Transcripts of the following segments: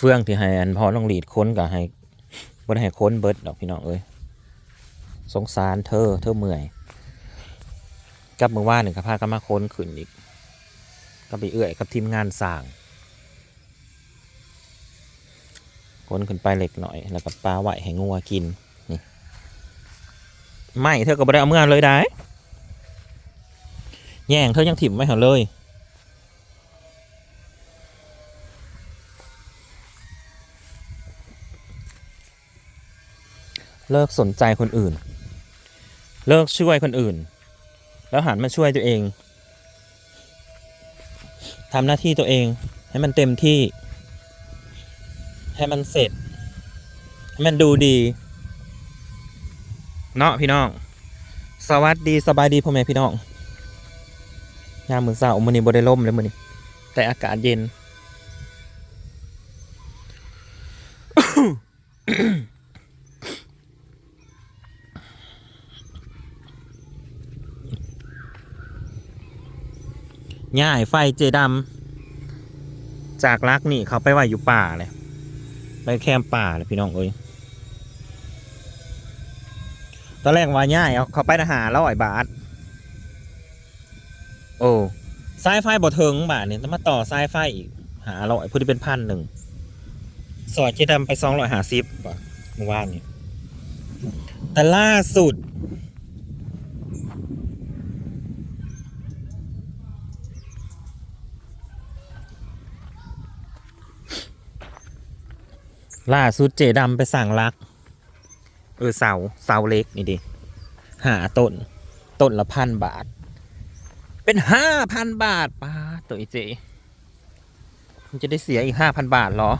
เฟื่องที่ให้อันพอลองหลีดค้นกับให้บ่ได้ให้ค้นเบิดดอกพี่น้องเอ้ยสงสารเธอเธอเมื่อยกับมือว่าหนึ่งกับพากันมาค้นขึ้นอีกก็ไปเอื้อยกับทีมงานสร้างค้นขึ้นไปเล็กหน่อย แล้วก็ปลาไหวให้งัวกินนี่ไม่เธอก็บ่ได้เอาเมื่อเลยได้แย่งเธอยังถิ่มไว้เหรอเลย เลิกสนใจคนอื่น เลิกช่วยคนอื่น แล้วหันมาช่วยตัวเองทำหน้าที่ตัวเองให้มันเต็มที่ ให้มันเสร็จ ให้มันดูดี เนาะพี่น้อง สวัสดีสบายดีพ่อแม่พี่น้องยามมือเสาร์มื้อนี้บ่ได้ล่มเลยมือนี้แต่อากาศเย็น ย่ายไฟเจดำจากลักนี่เขาไปไว้อยู่ป่าเลยไปแคมป์ป่าเลยพี่น้องเอ้ยตอนแรกว่าย่ายเอาเขาไปหาแล้วอ่อยบาทโอ้สายไฟบ่เทิงบาทเนี่ยต้องมาต่อสายไฟอีกหาร้อยพูดที่เป็นพันหนึ่งสอยเจดำไปสองร้อยหาสิบป่ะเมื่อวานนี้แต่ล่าสุด ล่าสุดเจดำไปสั่งลัก เออเสาเสาเล็กนี่ดิหาต้น ต้นละพันบาท เป็นห้าพันบาทป้าตัวเจ มันจะได้เสียอีกห้าพันบาทเหรอ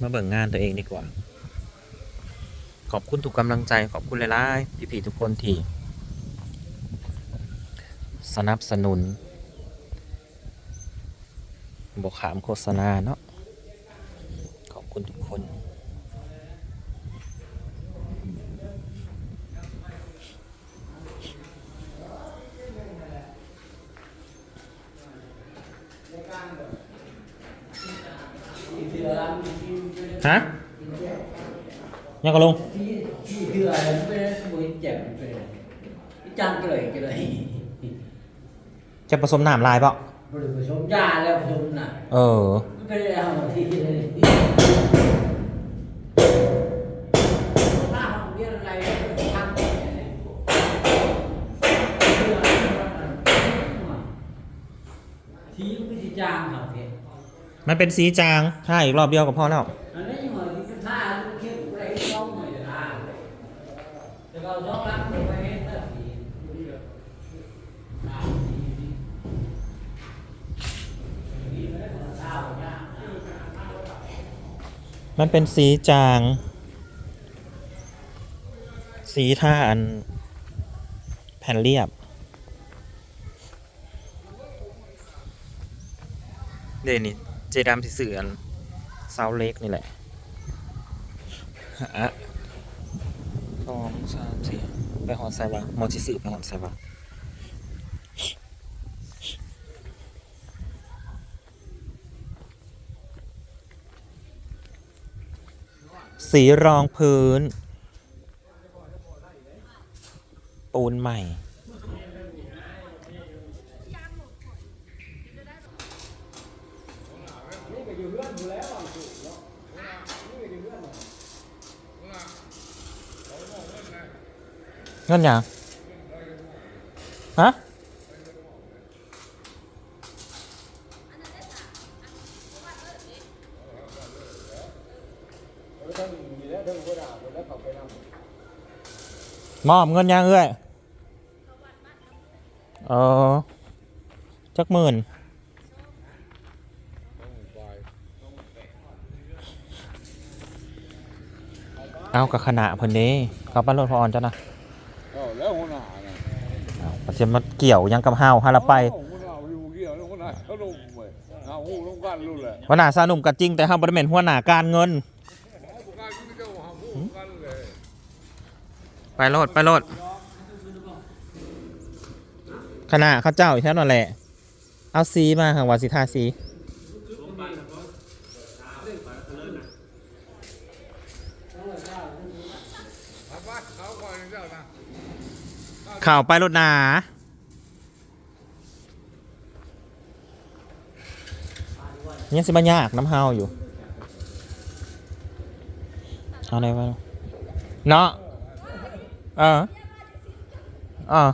มาเบิ่งงานตัวเองดีกว่า ขอบคุณทุกกำลังใจขอบคุณหลายๆพี่ๆทุกคนที่ สนับสนุนบอกขามโฆษณาเนาะขอบคุณทุกคนฮะยังก็ลงที่คืออะไรไม่ได้สมุยเจ็บไปเลยจางเกลยเกลย จะผสมน้ำลายเปล่าบริผสมยาแล้วผสมน่ะเออไม่เป็นไรเอาที่เลยถ้าทำเรื่องอะไรทำที่ไม่ใช่จางครับพี่มันเป็นสีจางถ้าอีกรอบเดียวก็พอแล้ว อันนี้ยังไงที่เป็นท่าเข้มอะไรต้องหน่อยท่าแต่เราต้องรักตัวเองนะพี่ มันเป็นสีจาง สีท่าอัน แผ่นเรียบเดยวนี่เจดำสีเสือนเซาเล็กนี่แหละหาสองสามสี่ไปหอนไซวะมอชิสึไปหอนไซวะ สีรองพื้น ปูนใหม่ เงินยังฮะ มอบเงินยังเอ้ยเออจักหมื่นเอากับขนาดเพิ่นนี้เขาปั้นรถพออ่อนจ้ะนะเอาแล้วหัวหน้าน่ะเอามันจะมาเกี่ยวยังกับเฮาฮาละไปเอาหัวหน้าอยู่เกี่ยวแล้วหัวหน้าเขาลงไปเอาหูลงกันรู้แหละว่าหนาซาหนุ่มกัจริงแต่เฮาบ่ได้แม่นหัวหน้าการเงิน เอาบุกการที่เจ้าหาหูกันเลย ไปโลดไปโลดขณะเขาเจ้าอีกแค่นั่นแหละ เอาสีมาหางวาสิทาสีเอาไปเขาก่อนเจ้าวไปรถหนายังสิบยากน้ำเฮาอยู่ เอาไหนวะเนาะ เออเออ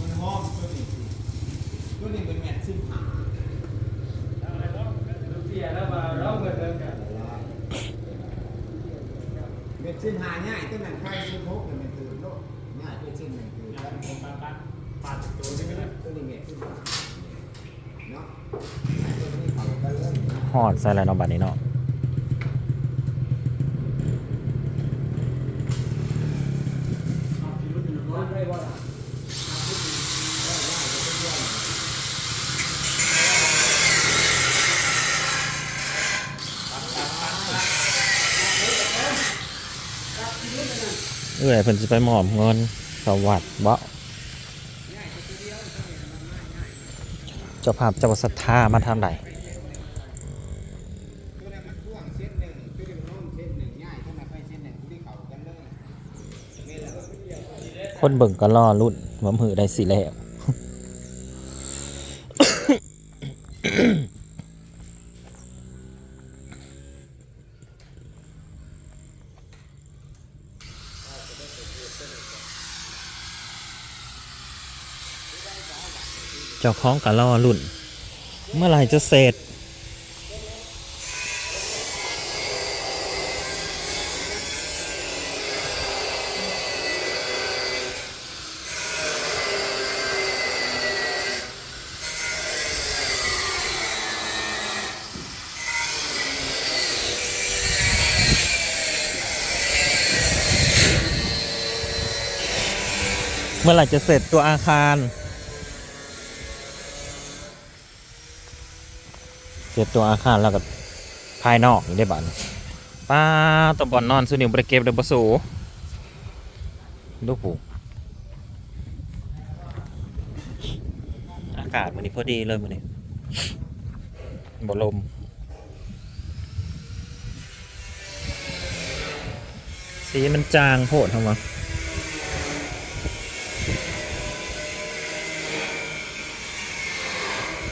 มันหอมตัวนี้ตัวนี้เป็นแมทซิมหา เสียแล้วมาเราเงินเดินกัน เป็นชิ้นหาง่ายตั้งแต่ใครชิ้นพกเนี่ยมันคือโลกง่ายเป็นชิ้นหนึ่งคือแล้วผมปัดปัดปัดตัวนี้ไม่ได้ตัวนี้เม็ดขึ้นมาเนาะไอ้ตัวนี้เขาก็เริ่ม หอดใส่แล้วเนาะบัดนี้เนาะร้อนได้บ่ล่ะเอ้ยเพิ่นสิไปหมอบเงินสวัสดิ์บ่ เจ้าภาพเจ้าศรัทธามาทางใดตัวนั้นมันพ่วงเส้นหนึ่งตัวนี้มันโน้มเส้นหนึ่งง่ายตั้งแต่ไปเส้นหนึ่งที่เขากันเลยนี่แหละคนเบิ่งก็ล่อรุ่นว่ามือได้สิแล้ว จ้าของก็รอรุ่น เมื่อไหร่จะเสร็จเมื่อไหร่จะเสร็จตัวอาคาร เสร็จตัวอาคารแล้วก็ภายนอกนี่ได้บัตป้าตวบอลนอนสุนิวบริเก็บเดบสูดูผูอากาศมันนี้พอดีเลยมันนี้บลมสีมันจางโพดทำไม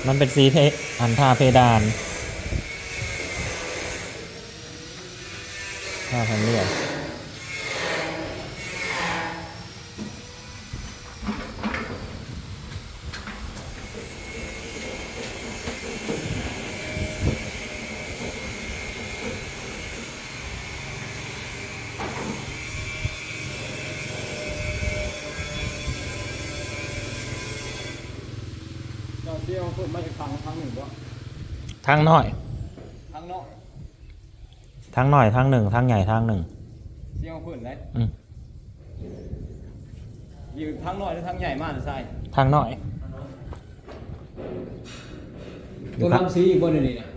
มันเป็นสีเพอันทาเพดานทาพันเรียบ ที่ยวเพิ่มมาอีกครั้งครั้งหนึ่งบ่ทางน้อย ทางนอกทางน้อยทางหนึ่งทางใหญ่ทางหนึ่ง เที่ยวเพิ่นเลยอืม อยู่ทางน้อยหรือทางใหญ่มากหรือใช่ทางน้อยตัวลำซีอีกบนนี่นะ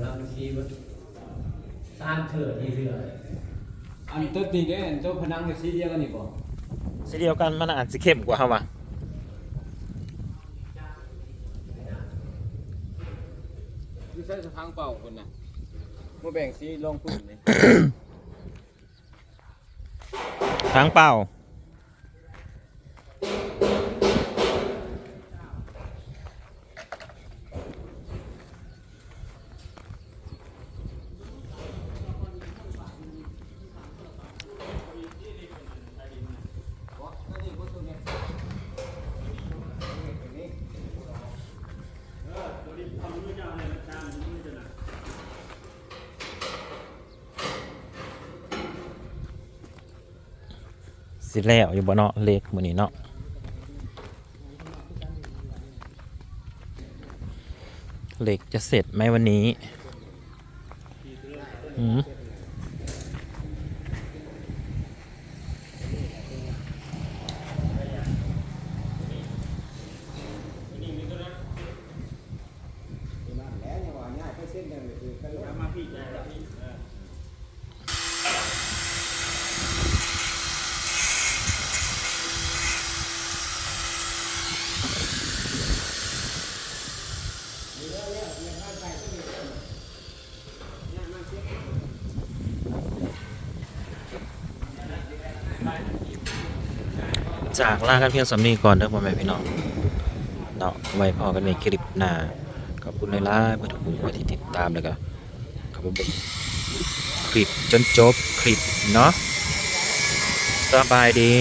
เราชี้มันตามเถิดที่เสืออันตัวตีเด้นตัวพนังในซีเดียวกันนี่บ่สีเดียวกันมันอาจจะเข้มกว่าเขาวะ อยู่ใช้สะทางเป่าคนน่ะมาแบ่งซีลงพุ่นนี่ทางเปล่า สิแล้วอยู่บ่เนาะเลขมื้อนี้เนาะเหล็กจะเสร็จไหมวันนี้อืมมาพี่ จากลากันเพียงสามีก่อนเด้อพ่อแม่พี่น้องเนาะไว้พอกันในคลิปหน้าขอบคุณหลายๆเพื่อนทุกคนที่ติดตามแล้วก็ขอบคุณคลิปจนจบคลิปเนาะสบายดี